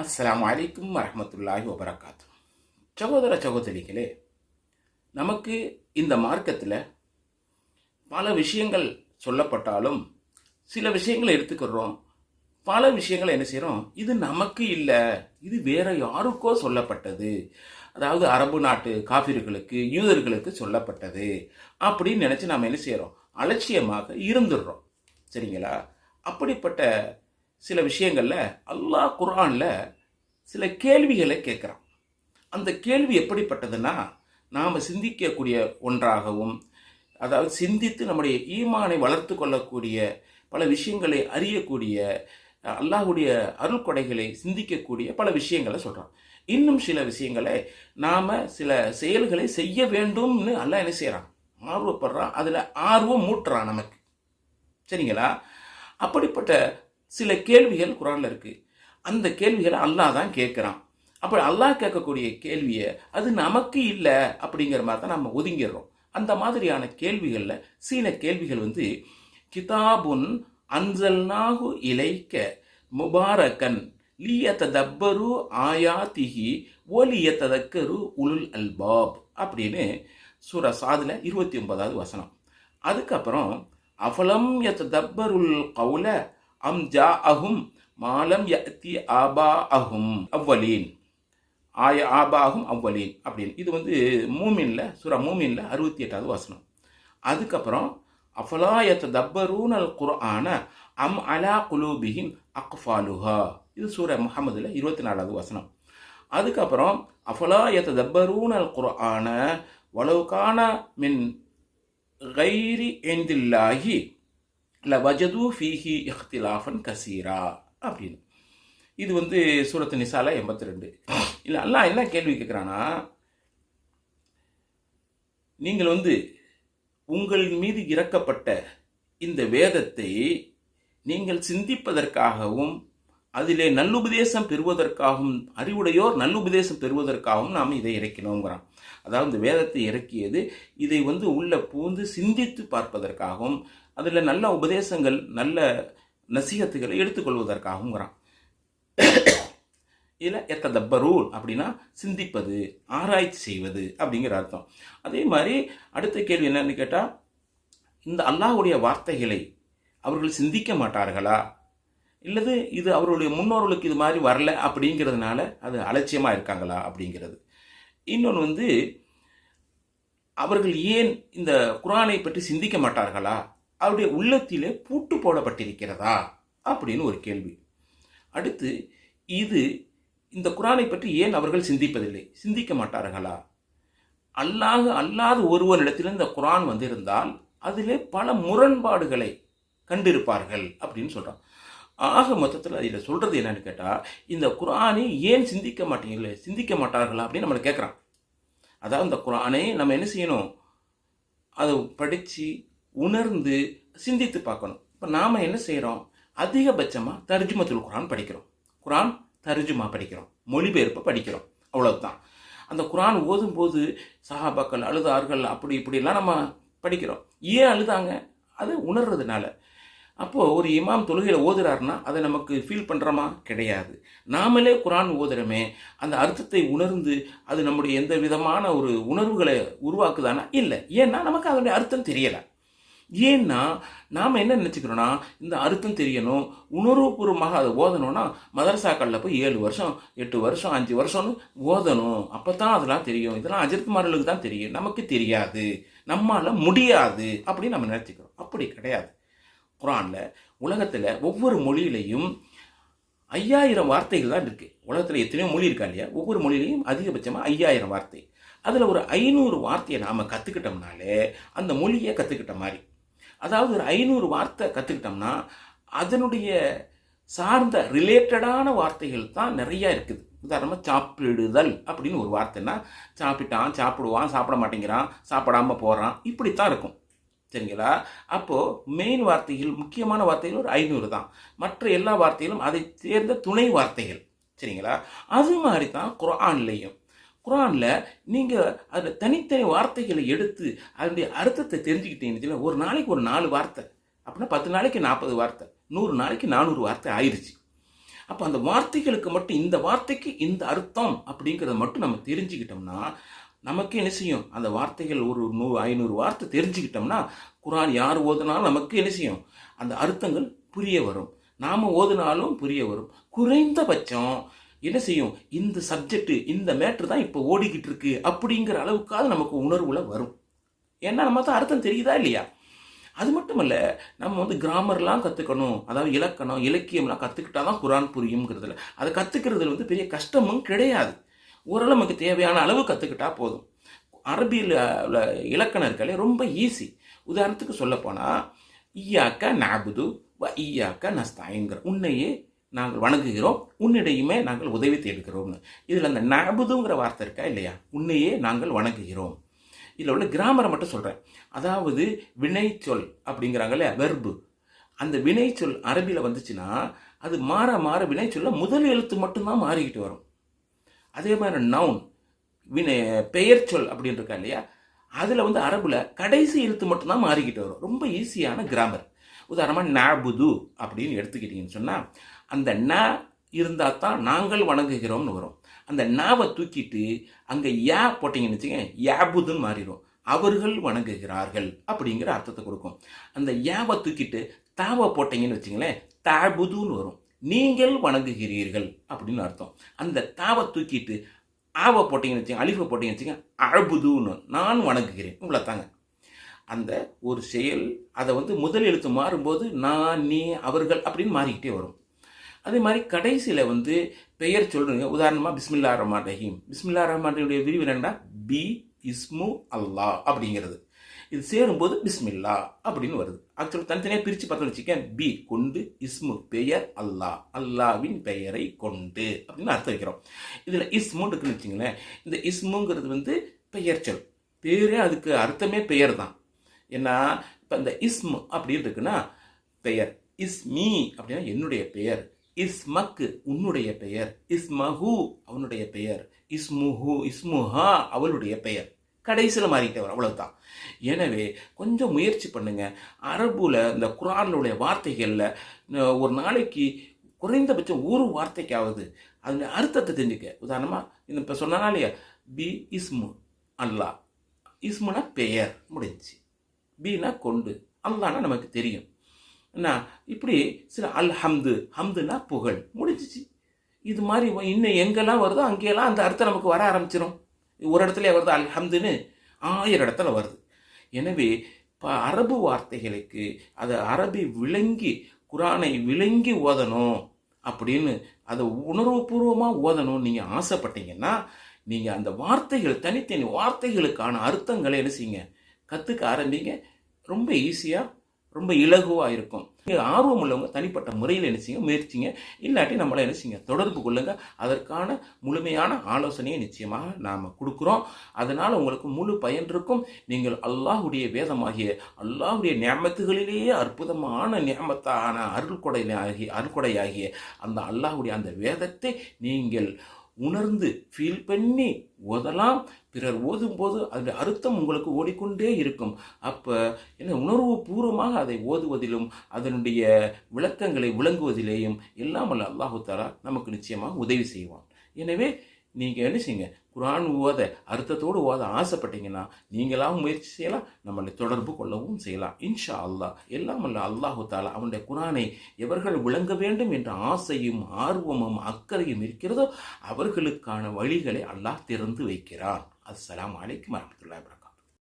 அஸ்லாம் அலைக்கும் வரமத்துல்லாஹி வபரகாத்து சகோதர சகோதரிகளே நமக்கு இந்த மார்க்கத்தில் பல விஷயங்கள் சொல்லப்பட்டாலும் சில விஷயங்களை எடுத்துக்கிறோம். பல விஷயங்களை என்ன செய்கிறோம் இது நமக்கு இல்லை. இது வேற யாருக்கோ சொல்லப்பட்டது. அதாவது அரபு நாட்டு காபிர்களுக்கு யூதர்களுக்கு சொல்லப்பட்டது. அப்படின்னு நினச்சி நாம் என்ன செய்கிறோம் அலட்சியமாக இருந்துடுறோம். சரிங்களா? அப்படிப்பட்ட சில விஷயங்களில் அல்லாஹ் குரானில் சில கேள்விகளை கேட்குறான். அந்த கேள்வி எப்படிப்பட்டதுன்னா நாம் சிந்திக்கக்கூடிய ஒன்றாகவும் அதாவது சிந்தித்து நம்முடைய ஈமானை வளர்த்து கொள்ளக்கூடிய பல விஷயங்களை அறியக்கூடிய அல்லாஹுடைய அருள் கொடைகளை சிந்திக்கக்கூடிய பல விஷயங்களை சொல்கிறான் இன்னும் சில விஷயங்களை நாம் சில செயல்களை செய்ய வேண்டும்னு அல்லாஹ் என்ன செய்கிறான் ஆர்வப்படுறான். அதில் ஆர்வம் மூட்டுறான் நமக்கு. சரிங்களா? அப்படிப்பட்ட சில கேள்விகள் குரானில் இருக்குது அந்த கேள்விகளை அல்லாஹ் தான் கேட்குறான். அப்படி அல்லாஹ் கேட்கக்கூடிய கேள்வியை அது நமக்கு இல்லை அப்படிங்கிற மாதிரி தான் நம்ம ஒதுங்கிடுறோம். அந்த மாதிரியான கேள்விகளில் சில கேள்விகள் வந்து கிதாபுன் அன்சல்நாகு இலைக்க முபாரக்கன் லியத்ததப்பரு ஆயாத்திஹி ஒலியத்ததக்கரு உலுல் அல்பாப் அப்படின்னு சூர சாதில் இருபத்தி ஒன்பதாவது வசனம். அதுக்கப்புறம் அஃபலம் யத்ததப்பருல் கவுல அம் ஜா அஹும் மாலம் யத்தி ஆபா அஹும் அவ்வலீன். ஆய ஆபாகும் அவ்வலீன் அப்படின்னு. இது வந்து மூமின்ல சுரா மூமின்ல அறுபத்தி எட்டாவது வசனம். அதுக்கப்புறம் அஃபலாயத்த தப்பரூன் அல் குர்ஆன அம் அலா குலூபிஹின் அக்ஃபாலுஹா. இது சூர முகமதுல இருபத்தி நாலாவது வசனம். அதுக்கப்புறம் அஃபலாயத்த தப்பரூன் அல் குர்ஆன வலவுகான மின் கைரி எந்தில்லாகி ல வஜது ஃபீஹி இஹ்திலாஃபன் கசீரா அப்படின்னு. இது வந்து சூரத்து நிசால எண்பத்தி ரெண்டு இல்லை அல்லா என்ன கேள்வி கேட்குறான்னா நீங்கள் வந்து உங்கள் மீது இறக்கப்பட்ட இந்த வேதத்தை நீங்கள் சிந்திப்பதற்காகவும் அதிலே நல்லுபதேசம் பெறுவதற்காகவும் அறிவுடையோர் நல்லுபதேசம் பெறுவதற்காகவும் நாம் இதை இறக்கினோங்கிறான். அதாவது இந்த வேதத்தை இறக்கியது இதை வந்து உள்ள பூந்து சிந்தித்து பார்ப்பதற்காகவும் அதில் நல்ல உபதேசங்கள் நல்ல நசீகத்துகளை எடுத்துக்கொள்வதற்காகவுங்கிறான் இதில் எத்ததப்பரூல் அப்படின்னா சிந்திப்பது ஆராய்ச்சி செய்வது அப்படிங்கிற அர்த்தம். அதே மாதிரி அடுத்த கேள்வி என்னன்னு கேட்டால் இந்த அல்லாஹ்வுடைய வார்த்தைகளை அவர்கள் சிந்திக்க மாட்டார்களா? இல்லது இது அவருடைய முன்னோர்களுக்கு இது மாதிரி வரல அப்படிங்கிறதுனால அது அலட்சியமாக இருக்காங்களா அப்படிங்கிறது. இன்னொன்று வந்து அவர்கள் ஏன் இந்த குரானை பற்றி சிந்திக்க மாட்டார்களா? அவருடைய உள்ளத்திலே பூட்டு போடப்பட்டிருக்கிறதா? அப்படின்னு ஒரு கேள்வி. அடுத்து இது இந்த குரானை பற்றி ஏன் அவர்கள் சிந்திப்பதில்லை? சிந்திக்க மாட்டார்களா? அல்லாஹ் அல்லாத ஒருவனிடத்தில் இந்த குரான் வந்திருந்தால் அதிலே பல முரண்பாடுகளை கண்டிருப்பார்கள் அப்படின்னு சொல்கிறான் ஆக மொத்தத்தில் அதில் சொல்கிறது என்னன்னு கேட்டால் இந்த குரானை ஏன் சிந்திக்க மாட்டீங்களே? சிந்திக்க மாட்டார்களா அப்படின்னு நம்மளை கேட்குறான் அதாவது இந்த குரானை நம்ம என்ன செய்யணும்? அதை படித்து உணர்ந்து சிந்தித்து பார்க்கணும். இப்போ நாம் என்ன செய்கிறோம் அதிகபட்சமாக தர்ஜுமத்துல் குரான் படிக்கிறோம். குரான் தர்ஜுமா படிக்கிறோம். மொழிபெயர்ப்பை படிக்கிறோம். அவ்வளவுதான். அந்த குரான் ஓதும்போது சஹாபாக்கள் அழுதார்கள் அப்படி இப்படிலாம் நம்ம படிக்கிறோம். ஏன் அழுதாங்க? அது உணர்றதுனால. அப்போது ஒரு இமாம் தொழுகையில் ஓதுறாருன்னா அதை நமக்கு ஃபீல் பண்ணுறோமா கிடையாது. நாமளே குரான் ஓதுறோமே அந்த அர்த்தத்தை உணர்ந்து அது நம்முடைய எந்த விதமான ஒரு உணர்வுகளை உருவாக்குதானா? இல்லை. ஏன்னா நமக்கு அதனுடைய அர்த்தம் தெரியலை. ஏன்னா நாம் என்ன நினச்சிக்கிறோன்னா இந்த அர்த்தம் தெரியணும். உணர்வுபூர்வமாக அதை ஓதணும்னா மதரசாக்களில் போய் ஏழு வருஷம் எட்டு வருஷம் அஞ்சு வருஷம்னு ஓதணும். அப்போ தான் அதெல்லாம் தெரியும். இதெல்லாம் அஜித்குமார்களுக்கு தான் தெரியும். நமக்கு தெரியாது. நம்மால் முடியாது அப்படின்னு நம்ம நினச்சிக்கிறோம். அப்படி கிடையாது. குரானில் உலகத்தில் ஒவ்வொரு மொழியிலையும் ஐயாயிரம் வார்த்தைகள் தான் இருக்குது உலகத்தில் எத்தனையோ மொழி இருக்கா இல்லையா? ஒவ்வொரு மொழியிலையும் அதிகபட்சமாக ஐயாயிரம் வார்த்தை. அதில் ஒரு ஐநூறு வார்த்தையை நாம் கற்றுக்கிட்டோம்னாலே அந்த மொழியை கற்றுக்கிட்ட மாதிரி. அதாவது ஒரு ஐநூறு வார்த்தை கற்றுக்கிட்டோம்னா அதனுடைய சார்ந்த ரிலேட்டடான வார்த்தைகள் தான் நிறையா இருக்குது. உதாரணமாக சாப்பிடுதல் அப்படின்னு ஒரு வார்த்தைன்னா சாப்பிட்டான் சாப்பிடுவான் சாப்பிட மாட்டேங்கிறான் சாப்பிடாம போகிறான் இப்படித்தான் இருக்கும். சரிங்களா? அப்போது மெயின் வார்த்தைகள் முக்கியமான வார்த்தைகள் ஒரு ஐநூறு தான். மற்ற எல்லா வார்த்தைகளும் அதை சேர்ந்த துணை வார்த்தைகள். சரிங்களா? அது மாதிரி தான் குரான்லேயும் குரானில் நீங்கள் அதில் தனித்தனி வார்த்தைகளை எடுத்து அதனுடைய அர்த்தத்தை தெரிஞ்சுக்கிட்டீங்கன்னு ஒரு நாளைக்கு ஒரு நாலு வார்த்தை. அப்படின்னா பத்து நாளைக்கு நாற்பது வார்த்தை. நூறு நாளைக்கு நானூறு வார்த்தை ஆயிடுச்சு அப்போ அந்த வார்த்தைகளுக்கு மட்டும் இந்த வார்த்தைக்கு இந்த அர்த்தம் அப்படிங்கிறத மட்டும் நம்ம தெரிஞ்சுக்கிட்டோம்னா நமக்கு என்ன செய்யும்? அந்த வார்த்தைகள் ஒரு நூறு ஐநூறு வார்த்தை தெரிஞ்சுக்கிட்டோம்னா குரான் யார் ஓதுனாலும் நமக்கு என்ன செய்யும்? அந்த அர்த்தங்கள் புரிய வரும். நாம் ஓதுனாலும் புரிய வரும். குறைந்தபட்சம் என்ன செய்யும்? இந்த சப்ஜெக்ட் இந்த மேட்ரு தான் இப்போ ஓடிக்கிட்டு இருக்கு அப்படிங்கிற அளவுக்காவது நமக்கு உணர்வுல வரும். ஏன்னா நம்ம தான் அர்த்தம் தெரியுதா இல்லையா? அது மட்டும் இல்லை நம்ம வந்து கிராமர்லாம் கற்றுக்கணும் அதாவது இலக்கணம் இலக்கியம்லாம் கற்றுக்கிட்டா தான் குரான் புரியுங்கிறதுல அதை கற்றுக்கிறதுல வந்து பெரிய கஷ்டமும் கிடையாது. ஓரளவு நமக்கு தேவையான அளவு கற்றுக்கிட்டா போதும். அரபியில் உள்ள இலக்கணம் இருக்காலே ரொம்ப ஈஸி உதாரணத்துக்கு சொல்லப்போனால் ஈயாக்க நாபுது வ ஈயாக்க நஸ்தாயங்கிற உன்னையே நாங்கள் வணங்குகிறோம் உன்னிடையுமே நாங்கள் உதவி தேடுகிறோம்னு. இதில் அந்த நாபுதுங்கிற வார்த்தை இருக்கா இல்லையா? உன்னையே நாங்கள் வணங்குகிறோம். இதில் உள்ள கிராமரை மட்டும் சொல்கிறேன் அதாவது வினைச்சொல் இல்லையா? வெர்பு. அந்த வினைச்சொல் அரபியில் வந்துச்சுன்னா அது மாற மாற வினைச்சொல்ல முதல் எழுத்து மட்டும்தான் மாறிக்கிட்டு வரும். அதே மாதிரி நவுன் வினை பெயர் சொல் அப்படின்னு இருக்கா இல்லையா? அதில் வந்து அரபில் கடைசி எழுத்து மட்டும்தான் மாறிக்கிட்டு வரும். ரொம்ப ஈஸியான கிராமர் உதாரணமாக நாபுது அப்படின்னு எடுத்துக்கிட்டீங்கன்னு சொன்னால் அந்த ந இருந்தால் தான் நாங்கள் வணங்குகிறோம்னு வரும். அந்த நாவை தூக்கிட்டு அங்கே யா போட்டிங்கன்னு வச்சுங்க யாபுதுன்னு மாறிடும் அவர்கள் வணங்குகிறார்கள் அப்படிங்கிற அர்த்தத்தை கொடுக்கும். அந்த யாவை தூக்கிட்டு தாவை போட்டிங்கன்னு வச்சுங்களேன் தாபுதுன்னு வரும். நீங்கள் வணங்குகிறீர்கள் அப்படின்னு அர்த்தம். அந்த தாவை தூக்கிட்டு ஆவை போட்டிங்கன்னு வச்சுங்க அழிவை போட்டிங்கன்னு வச்சுங்க அழுபுதுன்னு நான் வணங்குகிறேன். இவ்வளோ தாங்க அந்த ஒரு செயல் அதை வந்து முதல் எழுத்து மாறும்போது நான் நீ அவர்கள் அப்படின்னு மாறிக்கிட்டே வரும். அதே மாதிரி கடைசியில் வந்து பெயர் சொல்கிறீங்க உதாரணமாக பிஸ்மில்லா ரஹ்மான் ரஹீம். பிஸ்மில்லா ரஹ்மான் ரஹீமுடைய விரிவு என்னென்னா பி இஸ்மு அல்லாஹ் அப்படிங்கிறது. இது சேரும்போது பிஸ்மில்லா அப்படின்னு வருது. ஆக்சுவலாக தனித்தனியாக பிரித்து பார்த்தோம்னு வச்சுக்கேன் பி கொண்டு இஸ்மு பெயர் அல்லாஹ். அல்லாவின் பெயரை கொண்டு அப்படின்னு அர்த்தம் வைக்கிறோம். இதில் இஸ்முன்னு இருக்குன்னு வச்சுங்களேன். இந்த இஸ்முங்கிறது வந்து பெயர் சொல். பேரே அதுக்கு அர்த்தமே பெயர் தான். ஏன்னா இப்போ இந்த இஸ்மு அப்படின்னு இருக்குன்னா பெயர். இஸ்மி அப்படின்னா என்னுடைய பெயர். இஸ்மக்கு உன்னுடைய பெயர். இஸ்மஹு அவனுடைய பெயர். இஸ்முஹு இஸ்முஹா அவளுடைய பெயர். கடைசியில் மாறிக்கிட்டே வரும் அவ்வளவுதான். எனவே கொஞ்சம் முயற்சி பண்ணுங்க. அரபுல இந்த குரானுடைய வார்த்தைகளில் ஒரு நாளைக்கு குறைந்தபட்சம் ஒரு வார்த்தைக்காவது அதில் அர்த்தத்தை தெரிஞ்சுக்க. உதாரணமாக இந்த இப்போ சொன்னா இல்லையா? பி இஸ்மு அல்லாஹ். இஸ்முனா பெயர். முடிஞ்சு பீனா கொண்டு. அல்லானா நமக்கு தெரியும். என்ன? இப்படி சில அல் ஹம்து ஹம்துனா புகழ். முடிஞ்சிச்சு. இது மாதிரி இன்னும் எங்கெல்லாம் வருதோ அங்கேயெல்லாம் அந்த அர்த்தம் நமக்கு வர ஆரம்பிச்சிடும் ஒரு இடத்துல வருது அல் ஹம்துன்னு ஆயிரம் இடத்துல வருது. எனவே இப்போ அரபு வார்த்தைகளுக்கு அதை அரபி விளங்கி குரானை விளங்கி ஓதணும் அப்படின்னு அதை உணர்வுபூர்வமாக ஓதணும்னு நீங்கள் ஆசைப்பட்டீங்கன்னா நீங்கள் அந்த வார்த்தைகள் தனித்தனி வார்த்தைகளுக்கான அர்த்தங்களை என்ன செய்யுங்க? கற்றுக்க ஆரம்பிங்க. ரொம்ப ஈஸியாக ரொம்ப இலகுவாக இருக்கும். நீங்கள் ஆர்வம் உள்ளவங்க தனிப்பட்ட முறையில் என்ன செய்யுங்க? முயற்சிங்க. இல்லாட்டி நம்மளை என்ன செய்யுங்க? தொடர்பு கொள்ளுங்கள் அதற்கான முழுமையான ஆலோசனையை நிச்சயமாக நாம் கொடுக்குறோம். அதனால் உங்களுக்கு முழு பயன் இருக்கும். நீங்கள் அல்லாஹுடைய வேதமாகிய அல்லாஹுடைய நியமத்துகளிலேயே அற்புதமான நியமத்தான அருள்கொடையாகிய அருள்கொடையாகிய அந்த அல்லாஹுடைய அந்த வேதத்தை நீங்கள் உணர்ந்து ஃபீல் பண்ணி ஓதலாம். பிறர் ஓதும்போது அதனுடைய அர்த்தம் உங்களுக்கு ஓடிக்கொண்டே இருக்கும். அப்போ என்ன உணர்வு பூர்வமாக அதை ஓதுவதிலும் அதனுடைய விளக்கங்களை விளங்குவதிலேயும் எல்லாம் அல்ல அல்லாஹு தாரா நமக்கு நிச்சயமாக உதவி செய்வான். எனவே நீங்கள் என்ன செய்யுங்க? குரான் ஓத அர்த்தத்தோடு ஓத ஆசைப்பட்டீங்கன்னா நீங்களாகவும் முயற்சி செய்யலாம். நம்மளை தொடர்பு கொள்ளவும் செய்யலாம். இன்ஷா அல்லாஹ். எல்லாம் அல்ல அல்லாஹு தாலா அவனுடைய குரானை எவர்கள் விளங்க வேண்டும் என்ற ஆசையும் ஆர்வமும் அக்கறையும் இருக்கிறதோ அவர்களுக்கான வழிகளை அல்லாஹ் திறந்து வைக்கிறான். அஸ்லாம் வலைக்கும் வரமத்துல்லாஹி